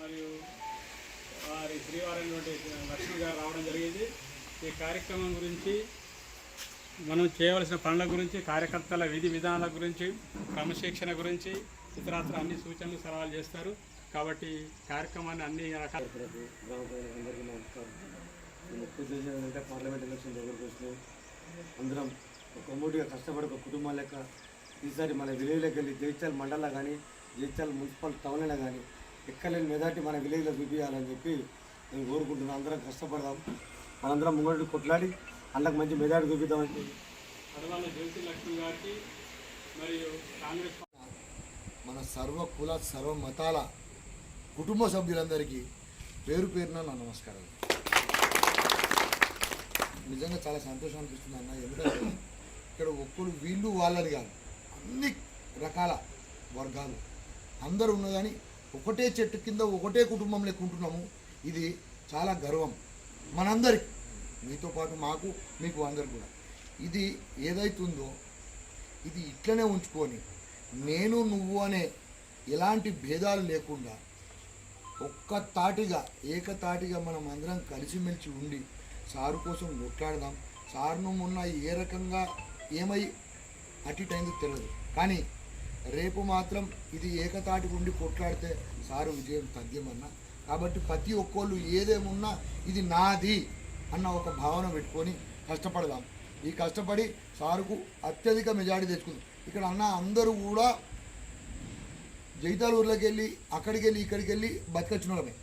మరియు వారి శ్రీవారైనటువంటి లక్ష్మి గారు రావడం జరిగింది. ఈ కార్యక్రమం గురించి మనం చేయవలసిన పనుల గురించి కార్యకర్తల విధి విధానాల గురించి క్రమశిక్షణ గురించి ఇతరత్ర అన్ని సూచనలు సలహాలు చేస్తారు. కాబట్టి కార్యక్రమాన్ని అన్ని రకాల నమస్కారం ముఖ్య ఉద్దేశం ఏంటంటే పార్లమెంట్ ఎలక్షన్ దగ్గరకు వచ్చినాయి అందరం ఒక మూటిగా కష్టపడి ఒక కుటుంబం లెక్క ఈసారి మన విలేజ్లోకి వెళ్ళి జైత్యాల మండలంలో కానీ జైత్యాల మున్సిపల్ టౌన్లో కానీ ఎక్కలేని మెజార్టీ మన విలేజ్లో చూపించాలని చెప్పి నేను కోరుకుంటున్నాను అందరం కష్టపడదాం. మనందరం ముంగడు కొట్లాడి అందుకు మంచి మెజార్టీ చూపిద్దామని చెప్పి. అడవాళ్ళ జ్యోతి లక్ష్మి గారికి మరియు కాంగ్రెస్ మన సర్వ కుల సర్వ మతాల కుటుంబ సభ్యులందరికీ పేరు పేరున నా నమస్కారం నిజంగా చాలా సంతోషం అనిపిస్తుంది అన్న. ఎందుకంటే ఇక్కడ ఒక్కరు వీళ్ళు వాళ్ళని కాదు. అన్ని రకాల వర్గాలు. అందరూ ఉన్నదని ఒకటే చెట్టు కింద ఒకటే కుటుంబం లెక్కుంటున్నాము ఇది చాలా గర్వం. మనందరికి మీతో పాటు మాకు మీకు అందరు కూడా. ఇది ఏదైతుందో ఇది ఇట్లనే ఉంచుకొని నేను నువ్వు అనే ఎలాంటి భేదాలు లేకుండా ఒక్క తాటిగా ఏకతాటిగా మనం అందరం కలిసిమెలిసి ఉండి సారు కోసం కొట్లాడదాం సారును మొన్న ఏ రకంగా ఏమై అటు ఇటు తెలియదు. కానీ రేపు మాత్రం ఇది ఏకతాటి ఉండి కొట్లాడితే సారు విజయం తథ్యమన్న కాబట్టి ప్రతి ఒక్కళ్ళు ఏదేమున్నా ఇది నాది అన్న ఒక భావన పెట్టుకొని కష్టపడదాం. ఈ కష్టపడి సారుకు అత్యధిక మెజారిటీ తెచ్చుకుంది. ఇక్కడ అన్న అందరూ కూడా జైతాల ఊర్లోకి వెళ్ళి అక్కడికి వెళ్ళి ఇక్కడికి వెళ్ళి బతికొచ్చిన వాళ్ళమే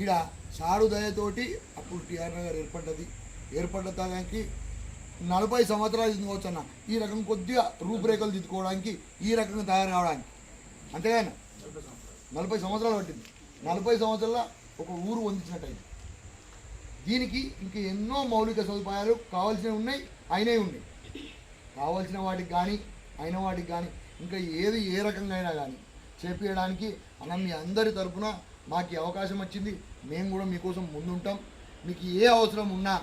ఈడ సారు దయతోటి అప్పుడు టీఆర్ నగర్ ఏర్పడ్డది. ఏర్పడ్డ నలభై సంవత్సరాలు దిద్దుకోవచ్చు అన్న. ఈ రకం కొద్దిగా రూపురేఖలు దిద్దుకోవడానికి ఈ రకంగా తయారు కావడానికి అంతేగాని నలభై సంవత్సరాలు పట్టింది. నలభై సంవత్సరాల ఒక ఊరు వందించినట్టయింది. దీనికి ఇంక ఎన్నో మౌలిక సదుపాయాలు కావాల్సినవి ఉన్నాయి అయినవి ఉన్నాయి. కావాల్సిన వాటికి కానీ అయిన వాటికి కానీ ఇంకా ఏది ఏ రకంగా అయినా కానీ చేపించడానికి అన్న మీ అందరి తరఫున మాకు అవకాశం వచ్చింది. మేము కూడా మీకోసం ముందుంటాం. మీకు ఏ అవసరం ఉన్నా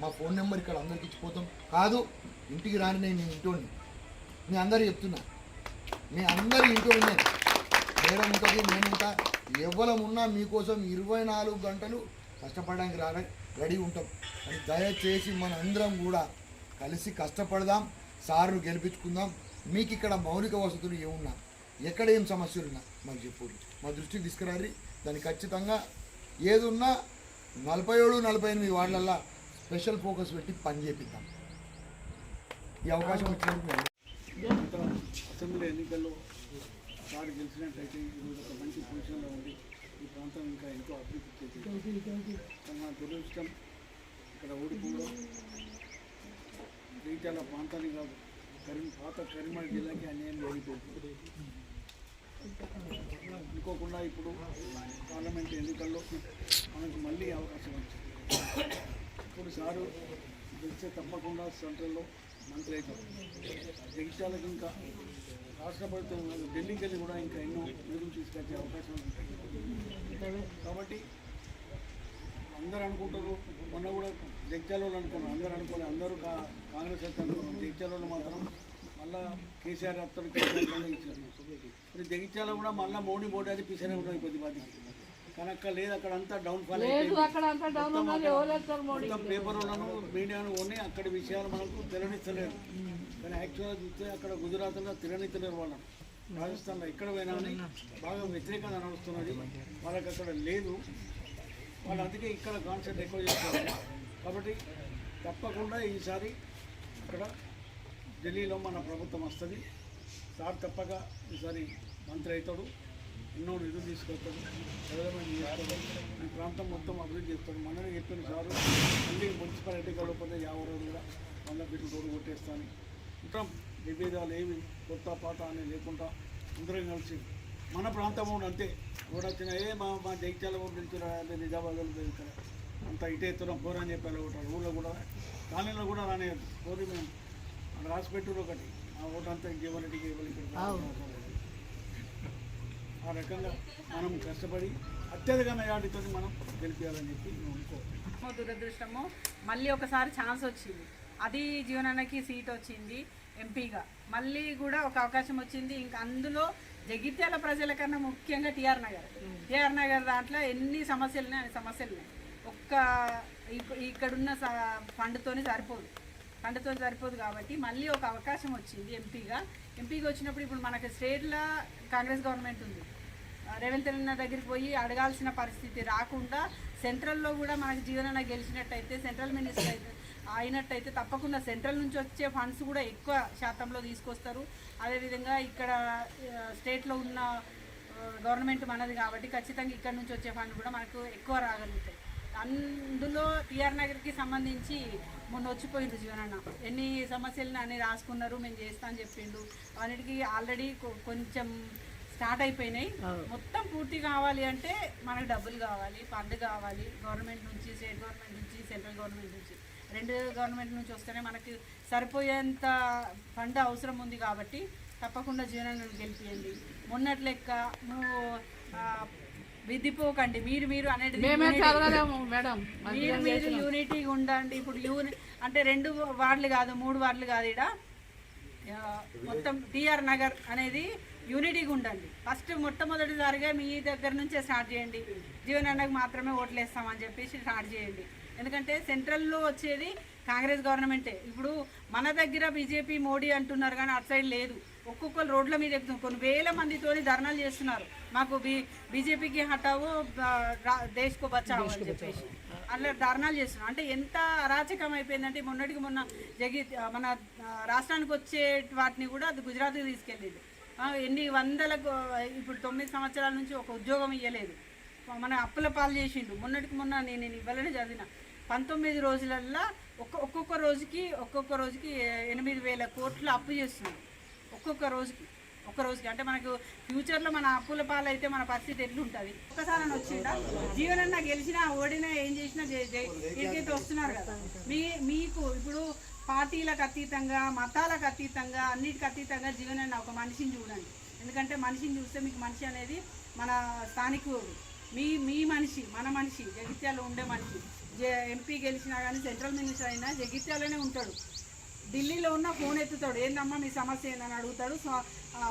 మా ఫోన్ నెంబర్ ఇక్కడ అందరికి ఇచ్చిపోతాం కాదు ఇంటికి రాని నేను ఇంటోని మీ అందరు చెప్తున్నా. మీ అందరు ఇంటోని నేను మేడం ఉంటుంది నేను ఉంటా. ఎవరం ఉన్నా మీకోసం ఇరవై నాలుగు గంటలు కష్టపడడానికి రా రెడీ ఉంటాం. అని దయచేసి మన అందరం కూడా కలిసి కష్టపడదాం సార్ను గెలిపించుకుందాం. మీకు ఇక్కడ మౌలిక వసతులు ఏమున్నా ఎక్కడ ఏం సమస్యలు ఉన్నా మాకు చెప్పు. మా దృష్టికి తీసుకురారి దాన్ని ఖచ్చితంగా ఏదున్నా నలభై ఏడు నలభై ఎనిమిది వార్డులల్లో స్పెషల్ ఫోకస్ పెట్టి పని చేపిద్దాం. ఈ అవకాశం ఇచ్చినందుకు అసెంబ్లీ ఎన్నికల్లో సార్ గెలిచినట్లయితే ఈరోజు ఒక మంచి పొజిషన్లో ఉంది ఈ ప్రాంతం ఇంకా ఎంతో అభివృద్ధి చేసింది మన దురదృష్టం ఇక్కడ ఓడిపోవడం జగిత్యాల ప్రాంతాన్ని కాదు కరీం పాత కరీంనగర్ జిల్లాకి అన్యాయం జరిగిపోతుంది అనుకోకుండా ఇప్పుడు పార్లమెంట్ ఎన్నికల్లో మనకు మళ్ళీ అవకాశం వచ్చింది. ఇప్పుడు సారు గెలిస్తే తప్పకుండా సెంట్రల్లో మంత్రి అవుతారు. జగిత్యాలకు ఇంకా రాష్ట్ర ప్రభుత్వం ఢిల్లీకి వెళ్ళి కూడా ఇంకా ఎన్నో నిధులు తీసుకొచ్చే అవకాశాలు ఉంటాయి కాబట్టి అందరూ అనుకుంటారు మొన్న కూడా జగిత్యాల వాళ్ళు అనుకున్నారు. అందరూ అనుకోలే అందరూ కా కాంగ్రెస్ అయితే అనుకున్నారు జగిత్యాల వాళ్ళు మాత్రం మళ్ళా కేసీఆర్ అత్తరు కేసీఆర్ ఇచ్చారు. ఇప్పుడు జగిత్యాల కూడా మళ్ళీ మోడీ మోడీ అది పిసరే ఉన్నది కొద్ది మందికి కానీ అక్కడ లేదు అక్కడ అంతా డౌన్ ఫాల్ మొత్తం పేపర్లను మీడియాను కొని అక్కడి విషయాలు మనకు తిరనిస్తలేరు కానీ యాక్చువల్గా చూస్తే అక్కడ గుజరాత్లో తిరనిస్తలేరు వాళ్ళని రాజస్థాన్లో ఎక్కడ పోయినా అని బాగా వ్యతిరేకంగా నడుస్తున్నది. వాళ్ళకి అక్కడ లేదు. వాళ్ళు అందుకే ఇక్కడ కాన్సెప్ట్ ఎక్కువ చేస్తారు కాబట్టి తప్పకుండా ఈసారి అక్కడ ఢిల్లీలో మన ప్రభుత్వం వస్తుంది. సార్ తప్పక ఈసారి మంత్రి అవుతాడు. ఎన్నో నిధులు తీసుకొస్తాడు ప్రజలను చేస్తాడు ఈ ప్రాంతం మొత్తం అభివృద్ధి చేస్తాడు మననే చెప్పిన సారు మళ్ళీ మున్సిపాలిటీ కలవకపోతే యాభై రోజులు కూడా మళ్ళీ బిడ్డలు తోడు కొట్టేస్తాను ఉంటాం విభేదాలు ఏమి కొత్త పాత అని లేకుండా అందరం కలిసి మన ప్రాంతం అంతే. కూడా వచ్చిన ఏ మా మా తెలుసురా అదే నిజామాబాద్ ఇక్కడ అంత ఇటే ఎత్తున్నాం పోరని చెప్పారు ఒకటి. ఊళ్ళో కూడా కాలనీలో కూడా రానే పోతే మేము అక్కడ రాసి పెట్టారు ఒకటి. ఆ ఓటు అంతా జీవనరెడ్డికి ఇవ్వాలి ఇక్కడ ఆ రకంగా మనం కష్టపడి అత్యధిక మెజార్టీతో మనం గెలిపించాలని చెప్పి మేము అనుకో దురదృష్టము మళ్ళీ ఒకసారి ఛాన్స్ వచ్చింది. అది జీవనానికి సీట్ వచ్చింది ఎంపీగా మళ్ళీ కూడా ఒక అవకాశం వచ్చింది. ఇంకా అందులో జగిత్యాల ప్రజల కన్నా ముఖ్యంగా టిఆర్ నగర్. టిఆర్ నగర్ దాంట్లో ఎన్ని సమస్యలు ఉన్నాయి అన్ని సమస్యలు ఉన్నాయి ఒక్క ఇక్కడున్న స- ఫండ్తోనే సరిపోదు. ఫండ్తో సరిపోదు కాబట్టి మళ్ళీ ఒక అవకాశం వచ్చింది ఎంపీగా. ఎంపీగా వచ్చినప్పుడు ఇప్పుడు మనకు స్టేట్లో కాంగ్రెస్ గవర్నమెంట్ ఉంది. రేవంత్ రెడ్డి దగ్గరికి పోయి అడగాల్సిన పరిస్థితి రాకుండా సెంట్రల్లో కూడా మనకు జీవనన్న గెలిచినట్టయితే సెంట్రల్ మినిస్టర్ అయితే అయినట్టయితే తప్పకుండా సెంట్రల్ నుంచి వచ్చే ఫండ్స్ కూడా ఎక్కువ శాతంలో తీసుకొస్తారు. అదేవిధంగా ఇక్కడ స్టేట్లో ఉన్న గవర్నమెంట్ మనది కాబట్టి ఖచ్చితంగా ఇక్కడ నుంచి వచ్చే ఫండ్ కూడా మనకు ఎక్కువ రాగలుగుతాయి. అందులో టిఆర్ నగర్కి సంబంధించి మొన్న వచ్చిపోయింది జీవనన్న. ఎన్ని సమస్యలను అన్ని రాసుకున్నారు మేము చేస్తా అని చెప్పిండు. అన్నిటికీ ఆల్రెడీ కొంచెం స్టార్ట్ అయిపోయినాయి. మొత్తం పూర్తి కావాలి అంటే మనకు డబ్బులు కావాలి ఫండ్ కావాలి. గవర్నమెంట్ నుంచి స్టేట్ గవర్నమెంట్ నుంచి సెంట్రల్ గవర్నమెంట్ నుంచి. రెండు గవర్నమెంట్ నుంచి వస్తేనే మనకి సరిపోయేంత ఫండ్ అవసరం ఉంది కాబట్టి తప్పకుండా జీవనాన్ని గెలిపియండి. మొన్నటి లెక్క నువ్వు ఆ, విధిపోకండి. మీరు మీరు అనేది మేడం. మీరు మీరు యూనిటీగా ఉండండి. ఇప్పుడు యూని అంటే రెండు వార్డులు కాదు మూడు వార్డులు కాదు ఇక్కడ మొత్తం టిఆర్ నగర్ అనేది యూనిటీగా ఉండండి. ఫస్ట్ మొట్టమొదటిసారిగా మీ దగ్గర నుంచే స్టార్ట్ చేయండి. జీవన్ అన్నకు మాత్రమే ఓట్లు వేస్తామని చెప్పేసి స్టార్ట్ చేయండి. ఎందుకంటే సెంట్రల్లో వచ్చేది కాంగ్రెస్ గవర్నమెంటే. ఇప్పుడు మన దగ్గర బీజేపీ మోడీ అంటున్నారు కానీ అటు సైడ్ లేదు. ఒక్కొక్కరు రోడ్ల మీద ఎక్కుతున్నారు. కొన్ని వేల మందితోని ధర్నాలు చేస్తున్నారు. మాకు బీ బీజేపీకి హటావు దేశ్కో బచావు అని చెప్పేసి. అట్లా ధర్నాలు చేస్తున్నారు. అంటే ఎంత అరాచకం అయిపోయిందంటే మొన్నటికి మొన్న జగి మన రాష్ట్రానికి వచ్చే వాటిని కూడా అది గుజరాత్కి తీసుకెళ్ళేది. ఎన్ని వందలకు ఇప్పుడు తొమ్మిది సంవత్సరాల నుంచి ఒక ఉద్యోగం ఇవ్వలేదు మన అప్పుల పాలు చేసిండు. మొన్నటికి మొన్న నేను నేను ఇవ్వాలని చదివిన. పంతొమ్మిది రోజులల్లో ఒక్క ఒక్కొక్క రోజుకి ఒక్కొక్క రోజుకి ఎనిమిది వేల కోట్లు అప్పు చేస్తున్నాడు ఒక్కొక్క రోజుకి ఒక్క రోజుకి. అంటే మనకు ఫ్యూచర్లో మన అప్పుల పాలైతే మన పరిస్థితి ఎట్లుంటుంది ఒక్కసారి అని వచ్చిందా జీవనన్న గెలిచినా ఓడినా ఏం చేసినా ఇక్కడికైతే వస్తున్నారు కదా. మీ మీకు ఇప్పుడు పార్టీలకు అతీతంగా మతాలకు అతీతంగా అన్నిటికి అతీతంగా జీవనన్న ఒక మనిషిని చూడండి. ఎందుకంటే మనిషిని చూస్తే మీకు మనిషి అనేది మన స్థానికుడు. మీ మీ మనిషి మన మనిషి జగిత్యాలో ఉండే మనిషి. ఎంపీ గెలిచినా కానీ సెంట్రల్ మినిస్టర్ అయినా జగిత్యాలోనే ఉంటాడు. ఢిల్లీలో ఉన్న ఫోన్ ఎత్తుతాడు. ఏందమ్మా మీ సమస్య ఏందని అడుగుతాడు.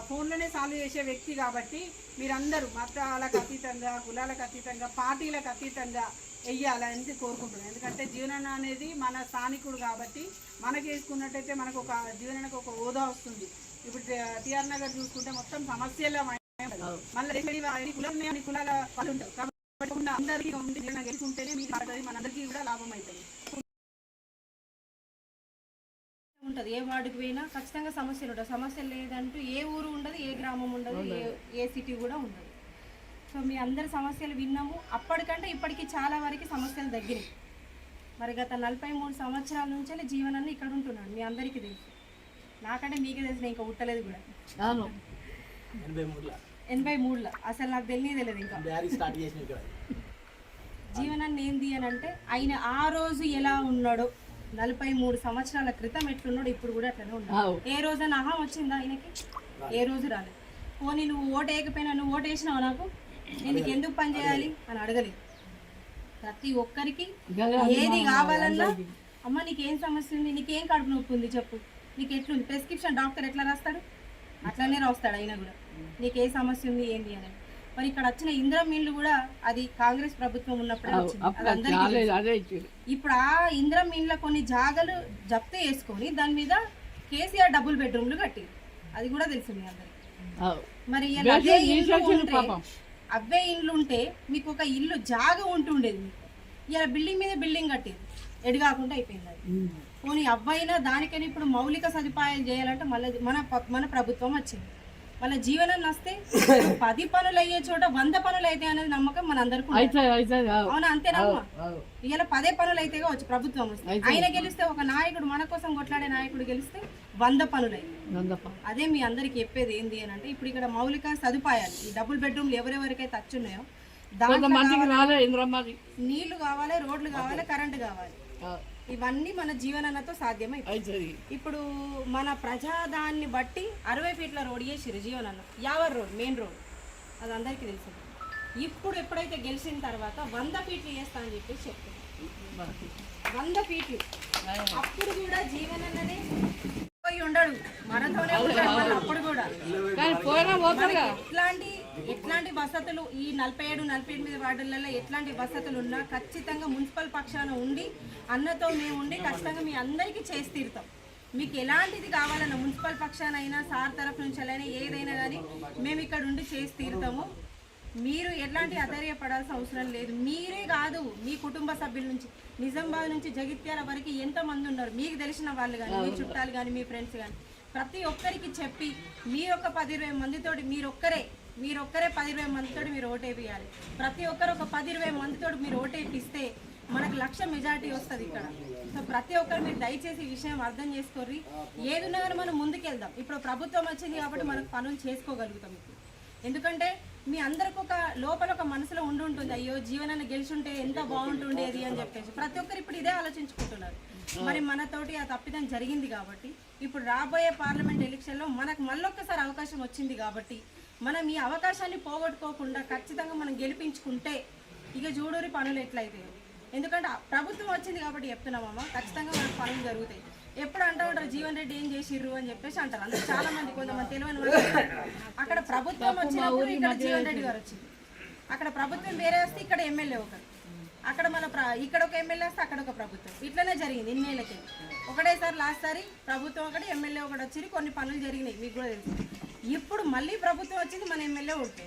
ఫోన్లోనే సాల్వ్ చేసే వ్యక్తి కాబట్టి మీరందరూ మతాలకు అతీతంగా కులాలకు అతీతంగా పార్టీలకు అతీతంగా వెయ్యాలని కోరుకుంటున్నాను. ఎందుకంటే జీవనన్న అనేది మన స్థానికుడు కాబట్టి మనకి వేసుకున్నట్టయితే మనకు ఒక జీవనకు ఒక హోదా వస్తుంది. ఇప్పుడు టిఆర్ నగర్ చూసుకుంటే మొత్తం సమస్యల మళ్ళీ కులం కులాల వాళ్ళు ఉంటారు. కాబట్టి అందరికీ ఉండి జీవన గెలుచుకుంటేనే మనందరికీ కూడా లాభం అవుతుంది. ఉంటుంది. ఏ వార్డుకి పోయినా ఖచ్చితంగా సమస్యలు ఉంటాయి. సమస్యలు లేదంటూ ఏ ఊరు ఉండదు ఏ గ్రామం ఉండదు ఏ ఏ సిటీ కూడా ఉండదు. సో మీ అందరి సమస్యలు విన్నాము. అప్పటికంటే ఇప్పటికి చాలా వరకు సమస్యలు తగ్గినాయి. మరి గత నలభై మూడు సంవత్సరాల నుంచే జీవనాన్ని ఇక్కడ ఉంటున్నాడు మీ అందరికీ తెలుసు. నాకంటే మీకే తెలిసిన ఇంకా ఉట్టలేదు కూడా. ఎనభై మూడులో. అసలు నాకు తెలియదు తెలియదు ఇంకా. స్టార్ట్ చేసిన ఇక్కడ. జీవనాన్ని ఏంది అని అంటే ఆయన ఆ రోజు ఎలా ఉన్నాడో నలభై మూడు సంవత్సరాల క్రితం ఎట్లున్నాడు ఇప్పుడు కూడా అట్లనే ఉన్నాడు. ఏ రోజైనా అహం వచ్చిందా ఆయనకి ఏ రోజు రాలేదు. పోనీ నువ్వు ఓటు వేయకపోయినా నువ్వు ఓటు వేసినావు నాకు? నేను నీకు ఎందుకు పని చేయాలి అని అడగలేదు. ప్రతి ఒక్కరికి ఏది కావాలన్నా అమ్మ నీకేం సమస్య ఉంది? నీకేం కడుపు నొప్పి ఉంది చెప్పు. నీకు ఎట్లుంది ప్రిస్క్రిప్షన్ డాక్టర్ ఎట్లా రాస్తాడు? అట్లనే రాస్తాడు అయినా కూడా. నీకు ఏ సమస్య ఉంది ఏంది అని. మరి ఇక్కడ వచ్చిన ఇందిరం ఇల్లు కూడా అది కాంగ్రెస్ ప్రభుత్వం ఉన్నప్పుడే ఇప్పుడు ఆ ఇందిరం ఇండ్ల కొన్ని జాగలు జప్తు చేసుకొని దాని మీద కేసీఆర్ డబుల్ బెడ్రూమ్లు కట్టి అది కూడా తెలుసు మీ అందరికి. మరి అదే ఇండ్లు ఉంటే అవే ఇండ్లు ఉంటే మీకు ఒక ఇల్లు జాగ ఉంటుండేది మీకు. ఇలా బిల్డింగ్ మీద బిల్డింగ్ కట్టేది ఎడు కాకుండా అయిపోయింది అది. పోనీ అవ్వైనా దానికైనా ఇప్పుడు మౌలిక సదుపాయాలు చేయాలంటే మళ్ళీ మన మన ప్రభుత్వం వచ్చింది. వాళ్ళ జీవనం వస్తే పది పనులు అయ్యే చోట వంద పనులు అయితే అనేది నమ్మకం మన అందరికీ. అవునా. అంతేనమ్మా ఇలా పదే పనులు అయితే కావచ్చు ప్రభుత్వం వస్తే. ఆయన గెలిస్తే ఒక నాయకుడు మన కోసం కొట్లాడే నాయకుడు గెలిస్తే వంద పనులు అయితే అదే మీ అందరికి చెప్పేది ఏంది అని అంటే ఇప్పుడు ఇక్కడ మౌలిక సదుపాయాలు ఈ డబుల్ బెడ్రూమ్లు ఎవరెవరికైతే టచ్ దాంట్లో నీళ్ళు కావాలి రోడ్లు కావాలి కరెంటు కావాలి. ఇవన్నీ మన జీవనన్నతో సాధ్యమై అవుతుంది ఇప్పుడు మన ప్రజాదాన్ని బట్టి అరవై ఫీట్ల రోడ్ చేసిరు జీవనన్న యావర్ రోడ్ మెయిన్ రోడ్. అది అందరికీ తెలుసు. ఇప్పుడు ఎప్పుడైతే గెలిచిన తర్వాత వంద ఫీట్లు చేస్తా అని చెప్పేసి చెప్తున్నారు వంద ఫీట్లు. అప్పుడు కూడా జీవనన్ననే పోయి ఉండడు. ఎట్లాంటి ఎట్లాంటి వసతులు ఈ నలభై ఏడు నలభై ఎనిమిది వార్డులలో ఎట్లాంటి వసతులు ఉన్నా ఖచ్చితంగా మున్సిపల్ పక్షాన ఉండి అన్నతో మేము ఉండి ఖచ్చితంగా మీ అందరికీ చేసి తీరుతాం. మీకు ఎలాంటిది కావాలన్నా మున్సిపల్ పక్షాన అయినా సార్ తరఫు నుంచి అయినా ఏదైనా కానీ మేము ఇక్కడ ఉండి చేసి తీరుతాము. మీరు ఎట్లాంటి అధైర్యపడాల్సిన అవసరం లేదు. మీరే కాదు మీ కుటుంబ సభ్యుల నుంచి నిజామాబాద్ నుంచి జగిత్యాల వరకు ఎంతమంది ఉన్నారు? మీకు తెలిసిన వాళ్ళు కానీ మీ చుట్టాలు కానీ మీ ఫ్రెండ్స్ కానీ ప్రతి ఒక్కరికి చెప్పి మీరు పది ఇరవై మందితోటి మీరొక్కరే మీరొక్కరే పది ఇరవై మందితోటి మీరు ఓటేపియాలి ప్రతి ఒక్కరు ఒక పది ఇరవై మందితోటి మీరు ఓటేపిస్తే మనకు లక్ష మెజారిటీ వస్తుంది ఇక్కడ. సో ప్రతి ఒక్కరు మీరు దయచేసి ఈ విషయం అర్థం చేసుకోర్రి. ఏదున్నా కానీ మనం ముందుకెళ్దాం. ఇప్పుడు ప్రభుత్వం వచ్చింది కాబట్టి మనకు పనులు చేసుకోగలుగుతాం ఇప్పుడు. ఎందుకంటే మీ అందరికి ఒక లోపల ఒక మనసులో ఉండి ఉంటుంది అయ్యో జీవనాన్ని గెలిచుంటే ఎంత బాగుంటుండేది అని చెప్పేసి. ప్రతి ఒక్కరు ఇప్పుడు ఇదే ఆలోచించుకుంటున్నారు. మరి మనతోటి ఆ తప్పిదం జరిగింది కాబట్టి ఇప్పుడు రాబోయే పార్లమెంట్ ఎలక్షన్లో మనకు మళ్ళొక్కసారి అవకాశం వచ్చింది కాబట్టి మనం ఈ అవకాశాన్ని పోగొట్టుకోకుండా ఖచ్చితంగా మనం గెలిపించుకుంటే ఇక చూడూరి పనులు ఎట్లయితాయో ఎందుకంటే ప్రభుత్వం వచ్చింది కాబట్టి చెప్తున్నామమ్మా ఖచ్చితంగా మనకు పనులు జరుగుతాయి. ఎప్పుడు అంటూ ఉంటారు జీవన్ రెడ్డి ఏం చేసిర్రు అని చెప్పేసి అంటారు. అందులో చాలా మంది కొంతమంది తెలియని. అక్కడ ప్రభుత్వం వచ్చినప్పుడు ఇక్కడ జీవన్ రెడ్డి గారు వచ్చింది. అక్కడ ప్రభుత్వం వేరే వస్తే ఇక్కడ ఎమ్మెల్యే ఒకరు. అక్కడ మన ఇక్కడ ఒక ఎమ్మెల్యే వస్తే అక్కడ ఒక ప్రభుత్వం. ఇట్లనే జరిగింది ఇన్నేళ్ళకి. ఒకటేసారి లాస్ట్ సారి ప్రభుత్వం ఒకటి ఎమ్మెల్యే ఒకటి వచ్చి కొన్ని పనులు జరిగినాయి మీకు కూడా తెలుసు. ఇప్పుడు మళ్ళీ ప్రభుత్వం వచ్చింది మన ఎమ్మెల్యే ఉంటే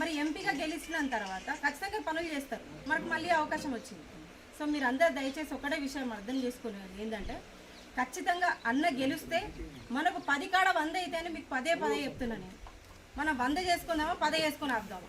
మరి ఎంపీగా గెలిచిన తర్వాత ఖచ్చితంగా పనులు చేస్తారు. మనకు మళ్ళీ అవకాశం వచ్చింది. సో మీరు అందరు దయచేసి ఒకటే విషయం అర్థం చేసుకునేది ఏంటంటే ఖచ్చితంగా అన్న గెలిస్తే మనకు పది కాడ వంద అయితేనే మీకు పదే పదే చెప్తున్నాను నేను. మనం వంద చేసుకుందామా పదే చేసుకుని ఆపుదామా?